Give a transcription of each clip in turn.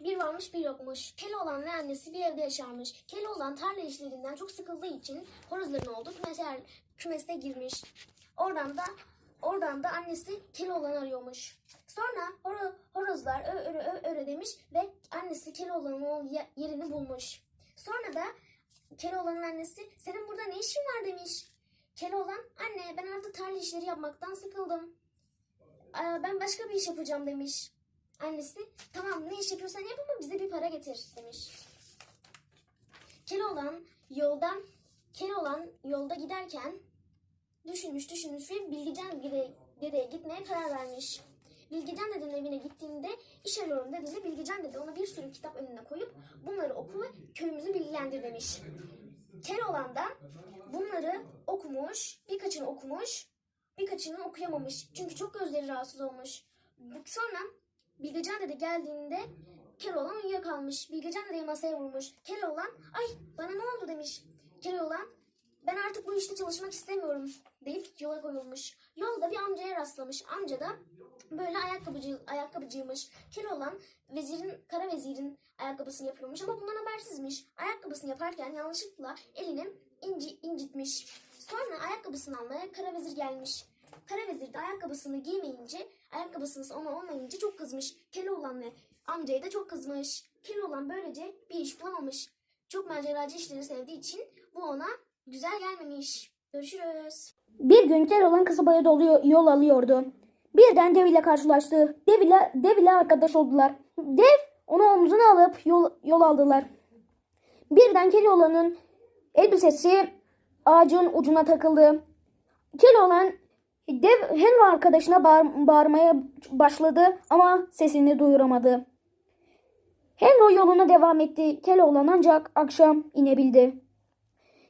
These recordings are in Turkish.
Bir varmış bir yokmuş. Keloğlan ve annesi bir evde yaşarmış. Keloğlan tarla işlerinden çok sıkıldığı için horozların olduğu kümese, kümeste girmiş. Oradan da oradan da annesi Keloğlan'ı arıyormuş. Sonra horo, horozlar ö öre ö öre demiş ve annesi Keloğlan'ın yerini bulmuş. Sonra da Keloğlan'ın annesi senin burada ne işin var demiş. Keloğlan anne ben artık tarla işleri yapmaktan sıkıldım. Ben başka bir iş yapacağım demiş. Annesi tamam ne iş yapıyorsan yap ama bize bir para getir demiş. Keloğlan yoldan Keloğlan yolda giderken düşünmüş düşünmüş ve Bilgecan dede, dedeye gitmeye karar vermiş. Bilgecan dedenin evine gittiğinde iş arıyorum dediğinde Bilgecan dede ona bir sürü kitap önüne koyup bunları oku ve köyümüzü bilgilendir demiş. Keloğlan da bunları okumuş, birkaçını okumuş, birkaçını okuyamamış. Çünkü çok gözleri rahatsız olmuş. Sonra Bilgecan dede geldiğinde Keloğlan uyuyakalmış. Bilgecan dedeyi masaya vurmuş. Keloğlan ay bana ne oldu demiş. Keloğlan ben artık bu işte çalışmak istemiyorum deyip yola koyulmuş. Yolda bir amcaya rastlamış. Amca da böyle ayakkabıcı, ayakkabıcıymış. Keloğlan vezirin, kara vezirin ayakkabısını yapıyormuş ama bundan habersizmiş. Ayakkabısını yaparken yanlışlıkla elini inci, incitmiş. Sonra ayakkabısını almaya kara vezir gelmiş. Kara vezir de ayakkabısını giymeyince, ayakkabısınız ona olmayınca çok kızmış. Keloğlan ve amcaya da çok kızmış. Keloğlan böylece bir iş bulamamış. Çok maceracı işleri sevdiği için bu ona güzel gelmemiş. Görüşürüz. Bir gün Keloğlan kasabaya dolu yol alıyordu. Birden Dev ile karşılaştı. Dev ile, Dev ile arkadaş oldular. Dev onu omzuna alıp yol, yol aldılar. Birden Keloğlan'ın elbisesi ağacın ucuna takıldı. Keloğlan Dev Henry arkadaşına bağır- bağırmaya başladı ama sesini duyuramadı. Henry yoluna devam etti. Keloğlan ancak akşam inebildi.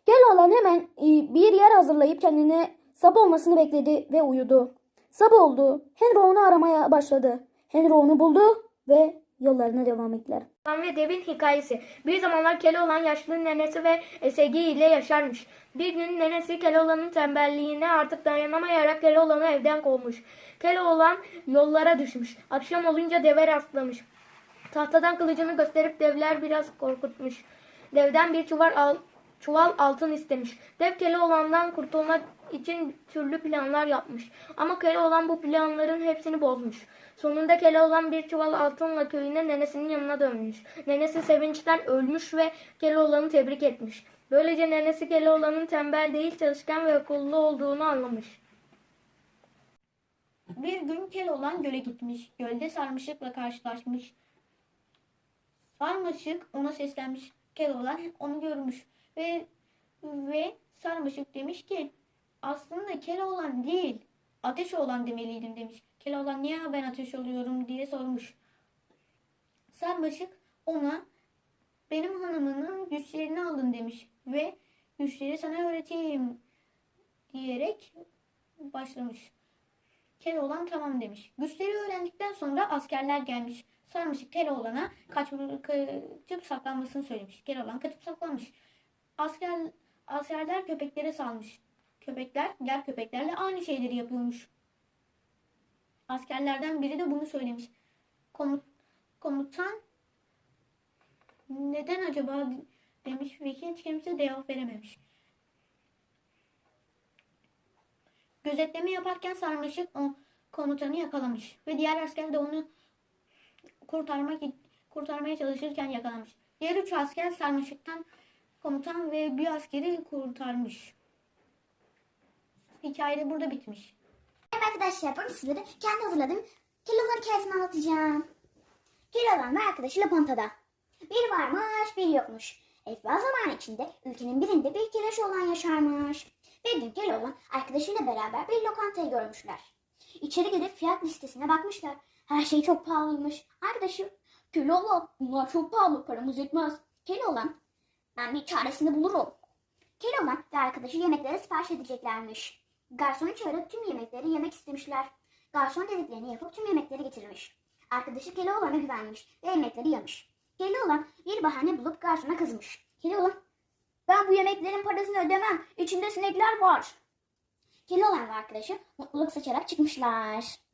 Keloğlan hemen e, bir yer hazırlayıp kendine sabah olmasını bekledi ve uyudu. Sabah oldu. Henry onu aramaya başladı. Henry onu buldu ve yollarına devam ettiler. Keloğlan ve Devin hikayesi. Bir zamanlar Keloğlan yaşlı nenesi ve Esegi ile yaşarmış. Bir gün nenesi Keloğlan'ın tembelliğine artık dayanamayarak Keloğlan'ı evden kovmuş. Keloğlan yollara düşmüş. Akşam olunca deve rastlamış. Tahtadan kılıcını gösterip devler biraz korkutmuş. Devden bir çuval, al, çuval altın istemiş. Dev Keloğlan'dan kurtulmak için türlü planlar yapmış. Ama Keloğlan bu planların hepsini bozmuş. Sonunda Keloğlan bir çuval altınla köyüne nenesinin yanına dönmüş. Nenesi sevinçten ölmüş ve Keloğlan'ı tebrik etmiş. Böylece nenesi Keloğlan'ın tembel değil çalışkan ve akıllı olduğunu anlamış. Bir gün Keloğlan göle gitmiş. Gölde Sarmaşık'la karşılaşmış. Sarmaşık ona seslenmiş. Keloğlan onu görmüş ve ve Sarmaşık demiş ki aslında Keloğlan değil ateş olan demeliydim demiş. Keloğlan niye ben ateş oluyorum diye sormuş. Sarmaşık ona benim hanımının güçlerini alın demiş ve güçleri sana öğreteyim diyerek başlamış. Keloğlan tamam demiş. Güçleri öğrendikten sonra askerler gelmiş. Sarmaşık Keloğlan'a kaçıp, kaçıp saklanmasını söylemiş. Keloğlan kaçıp saklanmış. Asker, askerler köpeklere salmış. Köpekler diğer köpeklerle aynı şeyleri yapıyormuş. Askerlerden biri de bunu söylemiş. Komut, komutan neden acaba demiş ve hiç kimse cevap verememiş. Gözetleme yaparken sarmaşık o komutanı yakalamış ve diğer asker de onu kurtarmak kurtarmaya çalışırken yakalamış. Diğer üç asker sarmaşıktan komutan ve bir askeri kurtarmış. Hikaye de burada bitmiş. Merhaba arkadaşlar, bugün sizlere kendi hazırladığım Keloğlan hikayesini anlatacağım. Keloğlan ve arkadaşı Laponta'da. Bir varmış, bir yokmuş. Evvel zaman içinde ülkenin birinde bir kireç olan yaşarmış. Bir gün Keloğlan arkadaşıyla beraber bir lokantayı görmüşler. İçeri girip fiyat listesine bakmışlar. Her şey çok pahalıymış. Arkadaşı, Keloğlan bunlar çok pahalı, paramız yetmez. Keloğlan, ben bir çaresini bulurum. Keloğlan ve arkadaşı yemeklere sipariş edeceklermiş. Garsonu çağırıp tüm yemekleri yemek istemişler. Garson dediklerini yapıp tüm yemekleri getirmiş. Arkadaşı Keloğlan'a güvenmiş ve yemekleri yemiş. Keloğlan bir bahane bulup garsona kızmış. Keloğlan, ben bu yemeklerin parasını ödemem. İçinde sinekler var. Keloğlan ve arkadaşı mutluluk saçarak çıkmışlar.